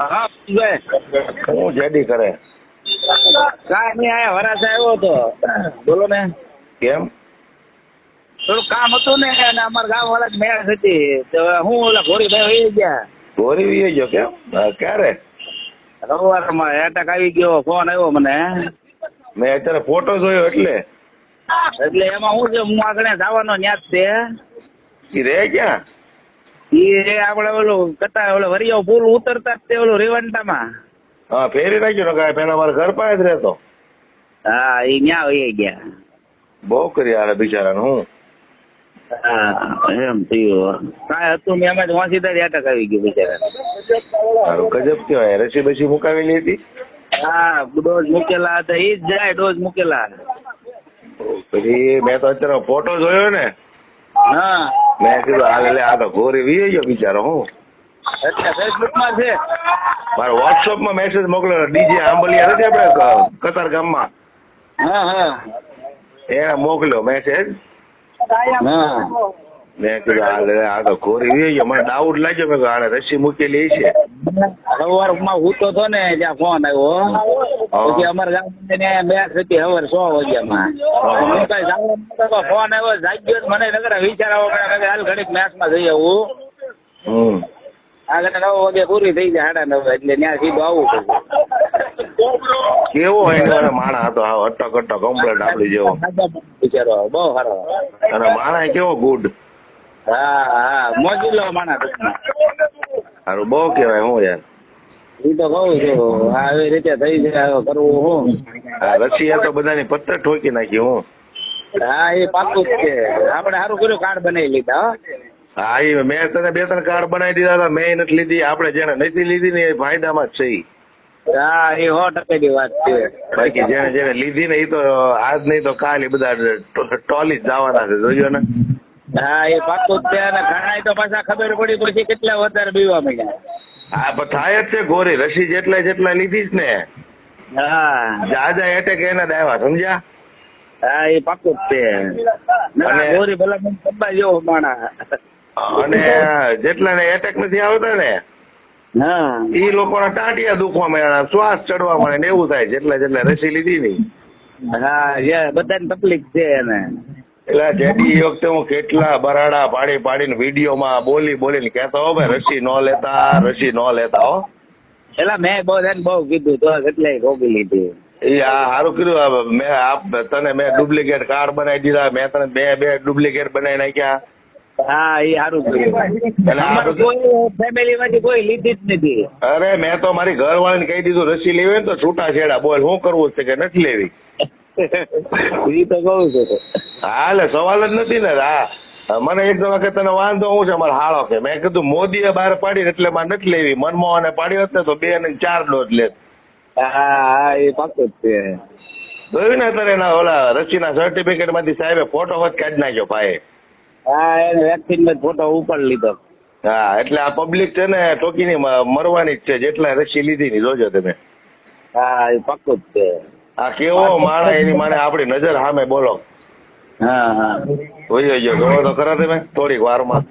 હા ભાઈ હું જેડી કરે. કાંઈ નહીં આયા વરાસા આવ્યો તો બોલો ને. કેમ? થોડું કામ હતું ને અને અમારા ગામ વાળા મેળ હતી. તો હું ઓલા ઘોડીભાઈ વહી ગયા. ગોરી વહી ગયો કેમ? ક્યારે? રવિવારમાં એટક આવી ગયો ફોન આવ્યો મને. મેં અત્યારે ફોટો જોયો એટલે. એટલે એમાં હું છે હું આગળ જવાનો ન્યાજ છે. રે ક્યાં? એ આપણે ઓલું કતા ઓલો વરિયો પુલ ઉતરતા તે ઓલું રેવંટામાં હા ફેરી નાખ્યો ને પેલા મારા ઘર પાસે જ રહેતો. હા એ ન્યા હોય ગયા. બહુ કરી આલે બિચારાને હું? એમ થયું. કાંઈ હતું મેં એમાં જ વાંચી તારી અટક આવી ગયું બિચારા ગજબ કેવાય રસી બસી મુકાવેલી હતી? હા ડોઝ મૂકેલા હતા એ જ જાય ડોઝ મૂકેલા. પછી મેં તો અત્યારે ફોટો જોયો ને. હા. મેં કીધું હાલ એટલે આ તો ઘોર વી ગયો બિચારો હું. ફેસબુકમાં છે? મારો વોટ્સઅપમાં મેસેજ મોકલ્યો ડીજે આંબલિયા નથી આપણે કતાર ગામમાં. હા હા. એને મોકલ્યો મેસેજ હા. મેં કીધું આ તો ગોરી મને ડાઉટ લાગ્યો મેં આને રસી મૂકેલી છે સવારમાં હું તો ને ત્યાં ફોન આવ્યો પછી અમારા ગામ મેચ હતી સવાર સો વાગ્યામાં હું કઈ જાણવા નતો, ફોન આવ્યો જાગ્યો મને નગર વિચાર આવો કે હાલ ઘડીક જઈ આવું આગળ નવ વાગે પૂરી થઈ જાય સાડા નવ એટલે ત્યાં સીધું આવું કેવો હોય માણા હતો અટક અટક કમ્પ્લેટ આપડી જેવો બિચારો બહુ સારો અને માણા કેવો ગુડ હા હા. મોજીલો માણસ ટૂંકમાં. સારું બહુ કેવાય હું યાર? ઈ તો કહું છું આ રીતે થઈ જાય કરવું હું? રશિયા તો બધાની પત્તર ઠોકી નાખી હું? હા એ પાકું જ છે. આપણે સારું કર્યું કાર્ડ બનાવી લીધા હા. એ મેં તને બે ત્રણ કાર્ડ બનાવી દીધા હતા મેં નથી લીધી આપણે જેને નથી લીધી ને એ ફાયદામાં જ છે હા એ સો ટકાની વાત છે. બાકી જેને જેને લીધી ને એ તો આજ નહીં તો કાલ બધા ટોલી જ જવાના છે જોજો ને? હા એ પાકું જ છે અને ઘણા તો પાછા ખબર પડી પછી કેટલા વધારે બીવા મળ્યા હા પણ થાય જ છે ગોરી રસી જેટલા જેટલા લીધી જ ને. હા. જાજા એટેક એના દાવા સમજ્યા? હા એ પાકું જ છે. ગોરી ભલા મને ખબર જેવો માણા અને જેટલાને એટેક નથી આવતા ને હા. એ લોકોના ટાંટિયા દુખવા મળ્યા શ્વાસ ચડવા મળે ને એવું થાય જેટલા જેટલા રસી લીધી ની. હા બધા બધાને તકલીફ છે એને. એટલે જેથી વખતે હું કેટલા બરાડા પાડી પાડીને વિડીયોમાં બોલી બોલીને કહેતો હો ભાઈ રસી ન લેતા રસી ન લેતા હો. એટલે મેં બહુ એને બહુ કીધું તો કેટલાય રોગી લીધી. એ આ સારું કર્યું મેં આપ તને મેં ડુપ્લિકેટ કાર્ડ બનાવી દીધા મેં તને બે બે ડુપ્લિકેટ બનાવી નાખ્યા. હા એ સારું કર્યું. ફેમિલી માંથી કોઈ લીધી જ નથી. અરે મેં તો મારી ઘરવાળીને કહી દીધું રસી લેવી ને તો છૂટા છેડા બોલ શું કરવું છે કે નથી લેવી? એ તો કહું છું. હા એટલે સવાલ જ નથી ને હા. મને એક જણા કે તને વાંધો હું છે? મારે હાળો કે. મેં કીધું મોદીએ બહાર પાડી એટલે મારે નથી લેવી. મનમોહને પાડી હોત ને તો બે ને ચાર ડોઝ લે. હા એ પાકું જ છે. જોયું ને અત્યારે એના ઓલા રસીના સર્ટિફિકેટમાંથી સાહેબે ફોટો વખત કાઢી નાખ્યો ભાઈ હા એ વેક્સિન ફોટો ઉપર લીધો. હા એટલે આ પબ્લિક છે ને ટોકીની મરવાની જ છે જેટલા રસી લીધી ની જોજો તમે. હા એ પાકું જ છે. આ કેવો માણસ એની માને આપડી નજર સામે બોલો. હા હા. જોઈ જો જોવો તો ખરા તમે? થોડીક વારમાં?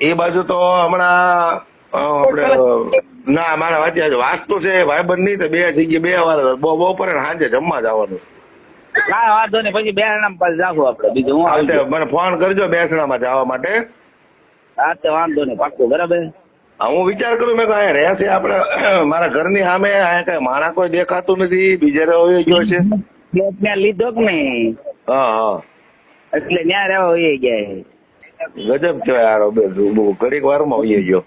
એ બાજુ તો હમણાં ના મારા વાંચ્યા છે તો છે ભાઈબંધ નહીં તો બે જગ્યાએ બે વાર બહુ બપોરે સાંજે જમવા જવાનું. કાંઈ વાંધો નહીં પછી બે જણા પાસે જાખું આપડે બીજું હું મને ફોન કરજો બેસણામાં જવા માટે. હા તે વાંધો નહીં પાકું બરાબર? હા, હું વિચાર કરું મેં અહીંયા રહ્યા છે આપણે. મારા ઘરની સામે અહીંયા કઈ માણા કોઈ દેખાતું નથી બીજે રહ્યો ગયો છે. ફ્લેટ ત્યાં લીધો કે નહીં? હા હા. એટલે ત્યાં રહેવા વહી ગયા ગજબ કહેવાય યાર બે ઘડીક વારમાં ઉઈ ગયો.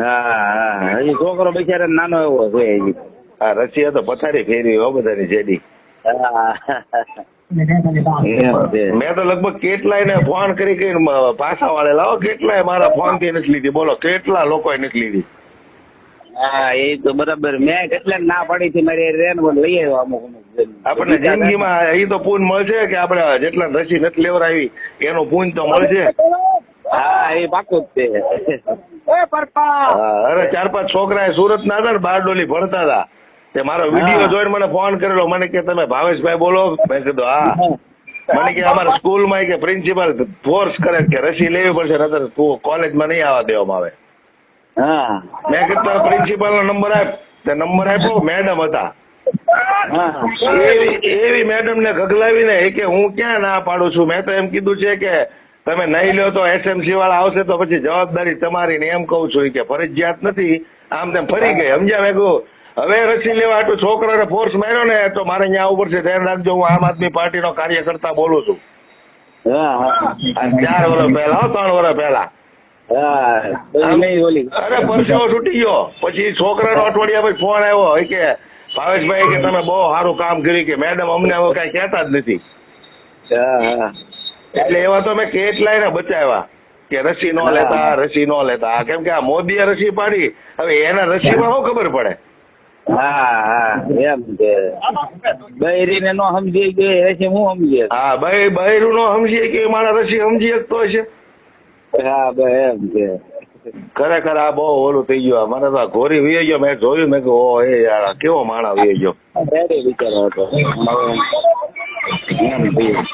હા હા. હજી છોકરો બિચારા નાનો એવો છે હજી. આ રશિયા તો પથારી ફેરી હો બધાની જેડી. હા. મેં તો લગભગ કેટલાય ને ફોન કરી કરીને પાછા વાળેલા હો કેટલાય મારા ફોનથી નથી લીધી. બોલો કેટલા લોકો નથી લીધી? હા એ તો બરાબર. મેં કેટલાક ના પાડી હતી મારી રેન લઈ આવ્યો અમુક અમુક આપણને જિંદગીમાં એ તો પૂન મળશે કે આપણે જેટલા રસી નથી લેવડાવી એનો પૂન તો મળશે? હા એ પાકું જ છે. અરે ચાર પાંચ છોકરા સુરત ના હતા ને બારડોલી ભણતા હતા. તે મારો વીડિયો જોઈને મને ફોન કરેલો. મને કે તમે ભાવેશભાઈ બોલો? મેં કીધું હા. મને કે અમારા સ્કૂલમાં કે પ્રિન્સિપાલ ફોર્સ કરે કે રસી લેવી પડશે નતર તું કોલેજમાં નહીં આવવા દેવામાં આવે. મેં કીધું પ્રિન્સિપાલ નો નંબર આપ. તે નંબર આપ્યો મેડમ હતા. એવી મેડમ ને ગગલાવી ને કે હું ક્યાં ના પાડું છું? મેં તો એમ કીધું છે કે તમે નહીં લો તો એસએમસી વાળા આવશે તો પછી જવાબદારી તમારી ને એમ કહું છું કે ફરજિયાત નથી. આમ તેમ ફરી ગઈ સમજ્યા મેં કહું હવે રસી લેવા આટલું છોકરાને ફોર્સ માર્યો ને તો મારે અહીંયા આવવું પડશે. ધ્યાન રાખજો હું આમ આદમી પાર્ટીનો કાર્યકર્તા બોલું છું. ચાર વર્ષ પહેલા હો, ત્રણ વર્ષ પહેલા. અરે પરસેવો છૂટી ગયો. પછી છોકરાનો અઠવાડિયા પછી ફોન આવ્યો. કે ભાવેશભાઈ કે તમે બહુ સારું કામ કર્યું કે મેડમ અમને હવે કઈ કહેતા જ નથી. એટલે એવા તો મેં કેટલાય બચાવ્યા કે રસી નો લેતા રસી નો લેતા. કેમ કે આ મોદીએ રસી પાડી. હવે એના રસીમાં શું ખબર પડે? હા હા એમ કે. બૈરીને નો સમજી કે હું સમજીએ? હા બૈરું નો સમજીએ કે મારા રસી સમજી શકતો હશે. હા બસ એમ કે. ખરેખર આ બહુ ઓલું થઈ ગયું. મને તો ઘોરી વી ગયો. મેં જોયું મેં કહ્યું ઓ એ યાર કેવો માણસ વી ગયો. હતો. એમ થયું.